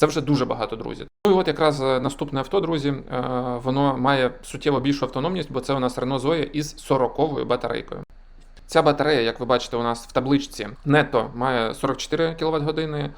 Це вже дуже багато, друзі. Ну і от якраз е, наступне авто, друзі, е, воно має суттєво більшу автономність, бо це у нас Renault Zoe із 40-ю батарейкою. Ця батарея, як ви бачите, у нас в табличці нето має 44 кВт години.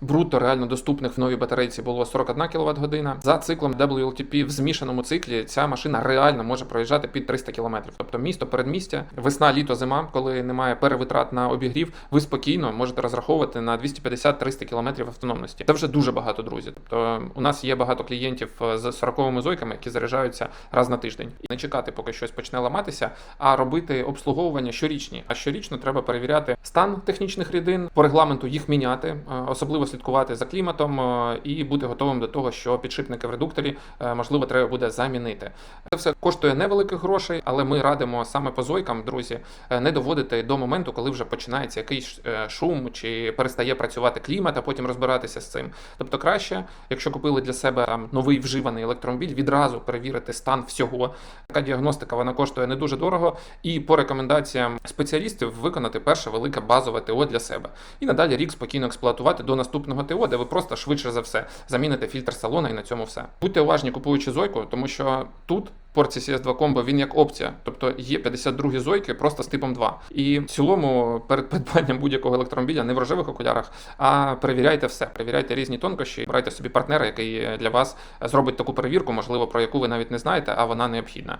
Бруто реально доступних в новій батарейці було 41 кВт година. За циклом WLTP в змішаному циклі ця машина реально може проїжджати під 300 км. Тобто місто, передмістя, весна, літо, зима, коли немає перевитрат на обігрів, ви спокійно можете розраховувати на 250-300 км автономності. Це вже дуже багато, друзі. Тобто у нас є багато клієнтів е, з 40-ми зойками, які заряджаються раз на тиждень. Не чекати, поки щось почне ламатися, а робити обслуговування щорічні. А щорічно треба перевіряти стан технічних рідин, по регламенту їх міняти, е, особливо слідкувати за кліматом е, і бути готовим до того, що підшипники в редукторі е, можливо треба буде замінити. Це все коштує невеликих грошей, але ми радимо саме по зойкам, друзі, е, не доводити до моменту, коли вже починається якийсь шум чи перестає працювати клімат, а потім розбиратися з цим. Тобто краще, якщо купили для себе там новий вживаний електромобіль, відразу перевірити стан всього. Така діагностика вона коштує не дуже дорого, і по рекомендаціям спеціалістів виконати перше велике базове ТО для себе. І надалі рік спокійно експлуатувати до наступного ТО, де ви просто швидше за все заміните фільтр салона і на цьому все. Будьте уважні, купуючи зойку, тому що тут. Порції CS2 Combo він як опція, тобто є 52 зойки просто з типом 2. І в цілому перед придбанням будь-якого електромобіля не в рожевих окулярах, а перевіряйте все, перевіряйте різні тонкощі, брайте собі партнера, який для вас зробить таку перевірку, можливо, про яку ви навіть не знаєте, а вона необхідна.